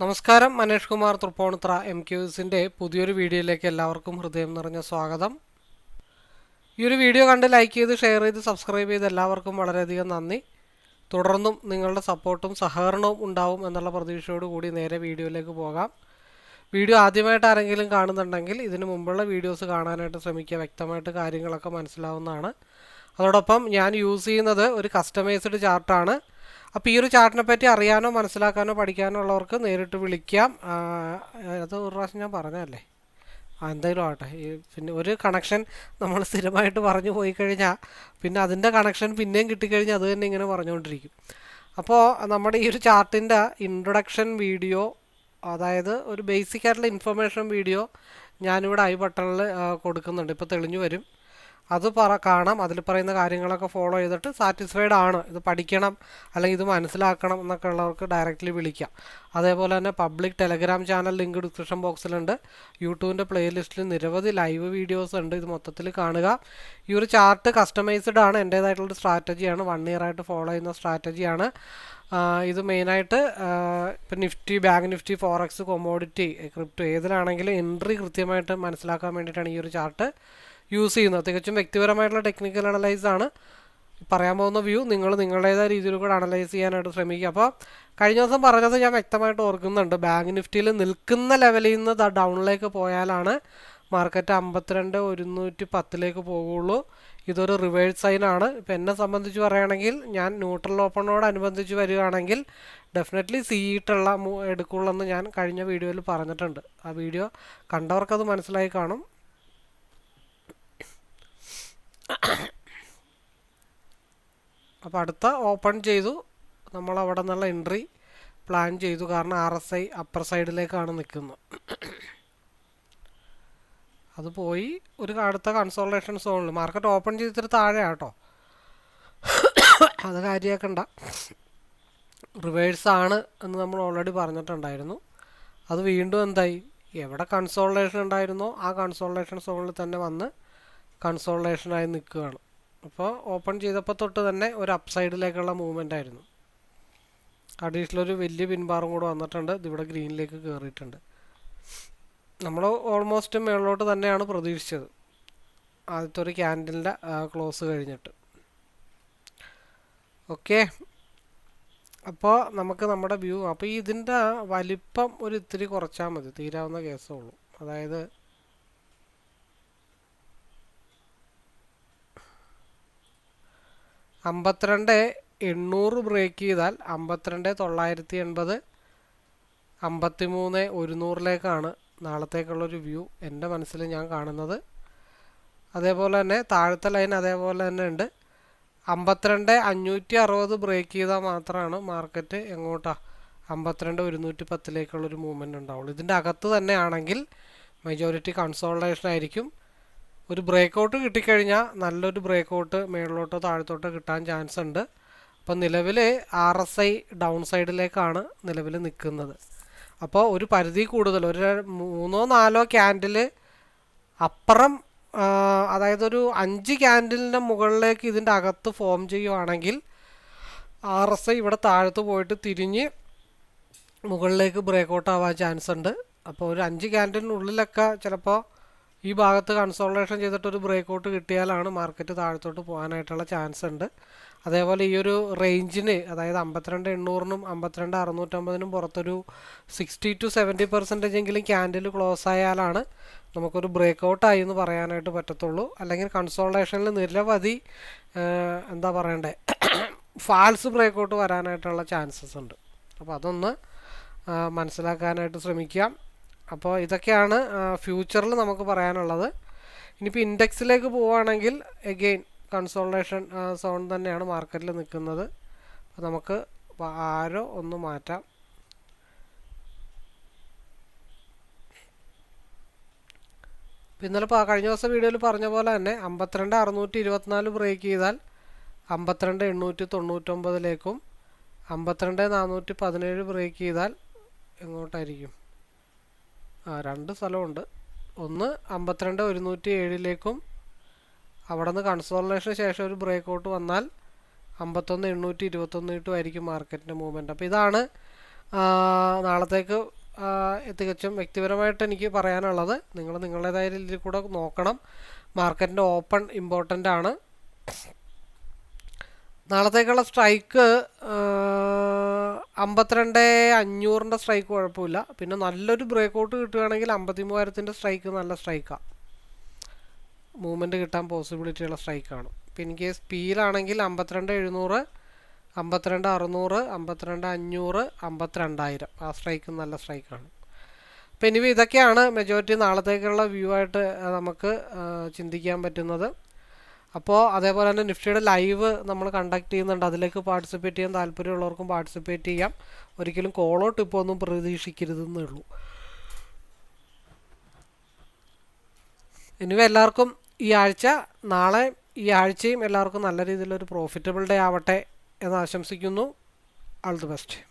നമസ്കാരം മനേഷ് കുമാർ തൃപ്പൂണിത്ര എം ക്യൂസിന്റെ പുതിയൊരു വീഡിയോയിലേക്ക് എല്ലാവർക്കും ഹൃദയം നിറഞ്ഞ സ്വാഗതം. ഈ ഒരു വീഡിയോ കണ്ട് ലൈക്ക് ചെയ്ത് ഷെയർ ചെയ്ത് സബ്സ്ക്രൈബ് ചെയ്ത് എല്ലാവർക്കും വളരെയധികം നന്ദി. തുടർന്നും നിങ്ങളുടെ സപ്പോർട്ടും സഹകരണവും ഉണ്ടാവും എന്നുള്ള പ്രതീക്ഷയോടുകൂടി നേരെ വീഡിയോയിലേക്ക് പോകാം. വീഡിയോ ആദ്യമായിട്ട് ആരെങ്കിലും കാണുന്നുണ്ടെങ്കിൽ ഇതിനു മുമ്പുള്ള വീഡിയോസ് കാണാനായിട്ട് ശ്രമിക്കുക. വ്യക്തമായിട്ട് കാര്യങ്ങളൊക്കെ മനസ്സിലാവുന്നതാണ്. അതോടൊപ്പം ഞാൻ യൂസ് ചെയ്യുന്നത് ഒരു കസ്റ്റമൈസ്ഡ് ചാർട്ടാണ് അപ്പോൾ ഈ ഒരു ചാർട്ടിനെ പറ്റി അറിയാനോ മനസ്സിലാക്കാനോ പഠിക്കാനോ ഉള്ളവർക്ക് നേരിട്ട് വിളിക്കാം. അത് ഒരു പ്രാവശ്യം ഞാൻ പറഞ്ഞതല്ലേ? എന്തായാലും ആട്ടെ പിന്നെ ഒരു കണക്ഷൻ നമ്മൾ സ്ഥിരമായിട്ട് പറഞ്ഞു പോയി കഴിഞ്ഞാൽ പിന്നെ അതിന്റെ കണക്ഷൻ പിന്നെയും കിട്ടിക്കഴിഞ്ഞാൽ അത് തന്നെ ഇങ്ങനെ പറഞ്ഞുകൊണ്ടിരിക്കും. അപ്പോൾ നമ്മുടെ ഈ ഒരു ചാർട്ടിന്റെ ഇൻട്രൊഡക്ഷൻ വീഡിയോ അതായത് ഒരു ബേസിക് ആയിട്ടുള്ള ഇൻഫർമേഷൻ വീഡിയോ ഞാനിവിടെ ഐ ബട്ടണിൽ കൊടുക്കുന്നുണ്ട്. ഇപ്പോൾ തെളിഞ്ഞു വരും. അത് പറ കാണാം. അതിൽ പറയുന്ന കാര്യങ്ങളൊക്കെ ഫോളോ ചെയ്തിട്ട് സാറ്റിസ്ഫൈഡ് ആണ്. ഇത് പഠിക്കണം അല്ലെങ്കിൽ ഇത് മനസ്സിലാക്കണം എന്നൊക്കെ ഉള്ളവർക്ക് ഡയറക്റ്റ്ലി വിളിക്കാം. അതേപോലെ തന്നെ public telegram channel link description ബോക്സിലുണ്ട് യൂട്യൂബിന്റെ പ്ലേലിസ്റ്റിൽ നിരവധി ലൈവ് വീഡിയോസ് ഉണ്ട്. ഇത് മൊത്തത്തിൽ കാണുക. ഈ ഒരു ചാർട്ട് കസ്റ്റമൈസ്ഡ് ആണ്. എന്റേതായിട്ടുള്ള സ്ട്രാറ്റജിയാണ് വൺ ഇയർ ആയിട്ട് ഫോളോ ചെയ്യുന്ന സ്ട്രാറ്റജിയാണ് ഇത് മെയിനായിട്ട് ഇപ്പം Nifty bank Nifty forex commodity crypto ഏതിലാണെങ്കിലും entry കൃത്യമായിട്ട് മനസ്സിലാക്കാൻ വേണ്ടിയിട്ടാണ് ഈ ഒരു ചാർട്ട് യൂസ് ചെയ്യുന്നത്. തികച്ചും വ്യക്തിപരമായിട്ടുള്ള ടെക്നിക്കൽ അനലൈസ് ആണ്. പറയാൻ പോകുന്ന വ്യൂ നിങ്ങൾ നിങ്ങളുടേതായ രീതിയിൽ കൂടെ അനലൈസ് ചെയ്യാനായിട്ട് ശ്രമിക്കുക. അപ്പോൾ കഴിഞ്ഞ ദിവസം പറഞ്ഞത് ഞാൻ വ്യക്തമായിട്ട് ഓർക്കുന്നുണ്ട്. ബാങ്ക് നിഫ്റ്റിയിൽ നിൽക്കുന്ന ലെവലിൽ നിന്ന് ഡൗണിലേക്ക് പോയാലാണ് മാർക്കറ്റ് അമ്പത്തിരണ്ട് ഒരുന്നൂറ്റി പത്തിലേക്ക് പോകുള്ളൂ ഇതൊരു റിവേഴ്സ് സൈനാണ് ഇപ്പം എന്നെ സംബന്ധിച്ച് പറയുകയാണെങ്കിൽ ഞാൻ ന്യൂട്രൽ ഓപ്പണിനോടനുബന്ധിച്ച് വരികയാണെങ്കിൽ ഡെഫിനറ്റ്ലി സീയിട്ടുള്ള എടുക്കുള്ളൂ എന്ന് ഞാൻ കഴിഞ്ഞ വീഡിയോയിൽ പറഞ്ഞിട്ടുണ്ട്. ആ വീഡിയോ കണ്ടവർക്കത് മനസ്സിലായി കാണും. അപ്പോൾ അടുത്ത ഓപ്പൺ ചെയ്തു. നമ്മൾ അവിടെ നിന്നുള്ള എൻട്രി പ്ലാൻ ചെയ്തു. കാരണം ആർ എസ് ഐ അപ്പർ സൈഡിലേക്കാണ് നിൽക്കുന്നത്. അത് പോയി ഒരു അടുത്ത കൺസോൾട്ടേഷൻ സോണിൽ മാർക്കറ്റ് ഓപ്പൺ ചെയ്തിട്ട് താഴെ ആട്ടോ അത് കാര്യമാക്കണ്ട റിവേഴ്സ് ആണ് എന്ന് നമ്മൾ ഓൾറെഡി പറഞ്ഞിട്ടുണ്ടായിരുന്നു. അത് വീണ്ടും എന്തായി? എവിടെ കൺസോൾട്ടേഷൻ ഉണ്ടായിരുന്നോ? ആ കൺസോൾട്ടേഷൻ സോണിൽ തന്നെ വന്ന് കൺസോൾട്ടേഷനായി നിൽക്കുകയാണ്. അപ്പോൾ ഓപ്പൺ ചെയ്തപ്പോൾ തൊട്ട് തന്നെ ഒരു അപ്പ് സൈഡിലേക്കുള്ള മൂവ്മെന്റ് ആയിരുന്നു. അഡീഷണൽ ഒരു വലിയ പിൻബാറും കൂടെ വന്നിട്ടുണ്ട്. ഇതിവിടെ ഗ്രീനിലേക്ക് കയറിയിട്ടുണ്ട് നമ്മൾ ഓൾമോസ്റ്റ് മേളിലോട്ട് തന്നെയാണ് പ്രതീക്ഷിച്ചത്. ആദ്യത്തെ ഒരു ക്യാൻഡലിന്റെ ക്ലോസ് കഴിഞ്ഞിട്ട്. ഓക്കെ അപ്പോൾ നമുക്ക് നമ്മുടെ വ്യൂ അപ്പോൾ ഇതിന്റെ വലിപ്പം ഒരു ഇത്തിരി കുറച്ചാൽ മതി. തീരാവുന്ന കേസേ ഉള്ളൂ. അതായത് അമ്പത്തിരണ്ട് എണ്ണൂറ് ബ്രേക്ക് ചെയ്താൽ അമ്പത്തിരണ്ട് തൊള്ളായിരത്തി എൺപത് അമ്പത്തി മൂന്ന് ഒരുന്നൂറിലേക്കാണ് നാളത്തേക്കുള്ളൊരു വ്യൂ എന്റെ മനസ്സിൽ ഞാൻ കാണുന്നത്. അതേപോലെ തന്നെ താഴത്തെ ലൈൻ അതേപോലെ തന്നെ ഉണ്ട്. അമ്പത്തിരണ്ട് അഞ്ഞൂറ്റി അറുപത് ബ്രേക്ക് ചെയ്താൽ മാത്രമാണ് മാർക്കറ്റ് എങ്ങോട്ടാ അമ്പത്തിരണ്ട് ഒരുന്നൂറ്റി പത്തിലേക്കുള്ളൊരു മൂവ്മെന്റ് ഉണ്ടാവുള്ളൂ. ഇതിന്റെ അകത്ത് തന്നെയാണെങ്കിൽ മെജോറിറ്റി കൺസോൾട്ടേഷൻ ആയിരിക്കും. ഒരു ബ്രേക്ക് ഔട്ട് കിട്ടിക്കഴിഞ്ഞാൽ നല്ലൊരു ബ്രേക്ക് ഔട്ട് മേളിലോട്ടോ താഴത്തോട്ടോ കിട്ടാൻ ചാൻസ് ഉണ്ട്. അപ്പോൾ നിലവിൽ ആർ എസ് ഐ ഡൗൺ സൈഡിലേക്കാണ് നിലവിൽ നിൽക്കുന്നത് അപ്പോൾ ഒരു പരിധി കൂടുതൽ ഒരു മൂന്നോ നാലോ ക്യാൻഡിൽ അപ്പുറം അതായത് ഒരു അഞ്ച് ക്യാൻഡിലിന്റെ മുകളിലേക്ക് ഇതിന്റെ അകത്ത് ഫോം ചെയ്യുവാണെങ്കിൽ ആർ എസ് ഐ ഇവിടെ താഴത്ത് പോയിട്ട് തിരിഞ്ഞ് മുകളിലേക്ക് ബ്രേക്ക് ഔട്ട് ആവാൻ ചാൻസ് ഉണ്ട്. അപ്പോൾ ഒരു അഞ്ച് ക്യാൻഡിലിനുള്ളിലൊക്കെ ചിലപ്പോൾ ഈ ഭാഗത്ത് കൺസോൾട്ടേഷൻ ചെയ്തിട്ട് ഒരു ബ്രേക്ക് ഔട്ട് കിട്ടിയാലാണ് മാർക്കറ്റ് താഴത്തോട്ട് പോകാനായിട്ടുള്ള ചാൻസ് ഉണ്ട്. അതേപോലെ ഈ ഒരു റേഞ്ചിന് അതായത് അമ്പത്തിരണ്ട് എണ്ണൂറിനും അമ്പത്തിരണ്ട് അറുന്നൂറ്റമ്പതിനും പുറത്തൊരു സിക്സ്റ്റി ടു സെവന്റി പെർസെന്റേജ് എങ്കിലും ക്യാൻഡിൽ ക്ലോസ് ആയാലാണ് നമുക്കൊരു ബ്രേക്ക് ഔട്ട് ആയി എന്ന് പറയാനായിട്ട് പറ്റത്തുള്ളൂ. അല്ലെങ്കിൽ കൺസോൾട്ടേഷനിൽ നിരവധി എന്താ പറയണ്ടേ ഫാൾസ് ബ്രേക്ക് ഔട്ട് വരാനായിട്ടുള്ള ചാൻസസ് ഉണ്ട്. അപ്പോൾ അതൊന്ന് മനസ്സിലാക്കാനായിട്ട് ശ്രമിക്കാം. അപ്പോൾ ഇതൊക്കെയാണ് ഫ്യൂച്ചറിൽ നമുക്ക് പറയാനുള്ളത്. ഇനിയിപ്പോൾ ഇൻഡെക്സിലേക്ക് പോവുകയാണെങ്കിൽ എഗെയിൻ കൺസോൾട്ടേഷൻ സോൺ തന്നെയാണ് മാർക്കറ്റിൽ നിൽക്കുന്നത്. അപ്പോൾ നമുക്ക് ആരോ ഒന്ന് മാറ്റാം. ഇന്നലെ കഴിഞ്ഞ ദിവസം വീഡിയോയിൽ പറഞ്ഞ പോലെ തന്നെ അമ്പത്തിരണ്ട് അറുന്നൂറ്റി ഇരുപത്തിനാല് ബ്രേക്ക് ചെയ്താൽ അമ്പത്തിരണ്ട് എണ്ണൂറ്റി തൊണ്ണൂറ്റൊമ്പതിലേക്കും അമ്പത്തിരണ്ട് നാനൂറ്റി പതിനേഴ് ബ്രേക്ക് ചെയ്താൽ എങ്ങോട്ടായിരിക്കും? ആ രണ്ട് സ്ഥലമുണ്ട്. ഒന്ന് അമ്പത്തിരണ്ട് ഒരുന്നൂറ്റി ഏഴിലേക്കും അവിടെ നിന്ന് കൺസോളേഷന് ശേഷം ഒരു ബ്രേക്ക് ഔട്ട് വന്നാൽ അമ്പത്തൊന്ന് എണ്ണൂറ്റി ഇരുപത്തൊന്ന് ഇട്ടും ആയിരിക്കും മാർക്കറ്റിന്റെ മൂവ്മെന്റ് അപ്പോൾ ഇതാണ് നാളത്തേക്ക് തികച്ചും വ്യക്തിപരമായിട്ട് എനിക്ക് പറയാനുള്ളത്. നിങ്ങൾ നിങ്ങളുടേതായ രീതിയിൽ കൂടെ നോക്കണം. മാർക്കറ്റിന്റെ ഓപ്പൺ ഇമ്പോർട്ടന്റ് ആണ്. നാളത്തേക്കുള്ള സ്ട്രൈക്ക് അമ്പത്തിരണ്ട് അഞ്ഞൂറിന്റെ സ്ട്രൈക്ക് കുഴപ്പമില്ല. പിന്നെ നല്ലൊരു ബ്രേക്ക് ഔട്ട് കിട്ടുകയാണെങ്കിൽ അമ്പത്തി മൂവായിരത്തിന്റെ സ്ട്രൈക്ക് നല്ല സ്ട്രൈക്കാണ് മൂവ്മെന്റ് കിട്ടാൻ പോസിബിലിറ്റി ഉള്ള സ്ട്രൈക്കാണ്. പിന്നെ ഇൻ കേസ് പിയിലാണെങ്കിൽ അമ്പത്തിരണ്ട് എഴുന്നൂറ് അമ്പത്തിരണ്ട് അറുന്നൂറ് അമ്പത്തിരണ്ട് അഞ്ഞൂറ് അമ്പത്തിരണ്ടായിരം. ആ സ്ട്രൈക്ക് നല്ല സ്ട്രൈക്കാണ്. അപ്പോൾ ഇനി ഇതൊക്കെയാണ് മെജോറിറ്റി നാളത്തേക്കുള്ള വ്യൂ ആയിട്ട് നമുക്ക് ചിന്തിക്കാൻ പറ്റുന്നത്. അപ്പോൾ അതേപോലെ തന്നെ നിഫ്റ്റിയുടെ ലൈവ് നമ്മൾ കണ്ടക്ട് ചെയ്യുന്നുണ്ട്. അതിലേക്ക് പാർട്ടിസിപ്പേറ്റ് ചെയ്യാൻ താല്പര്യമുള്ളവർക്കും പാർട്ടിസിപ്പേറ്റ് ചെയ്യാം. ഒരിക്കലും കോളോ ഇപ്പോൾ ഒന്നും പ്രതീക്ഷിക്കരുതെന്നേ ഉള്ളൂ ഇനിവ എല്ലാവർക്കും ഈ ആഴ്ച നാളെ ഈ ആഴ്ചയും എല്ലാവർക്കും നല്ല രീതിയിലൊരു പ്രോഫിറ്റബിൾ ഡേ ആവട്ടെ എന്ന് ആശംസിക്കുന്നു. All the best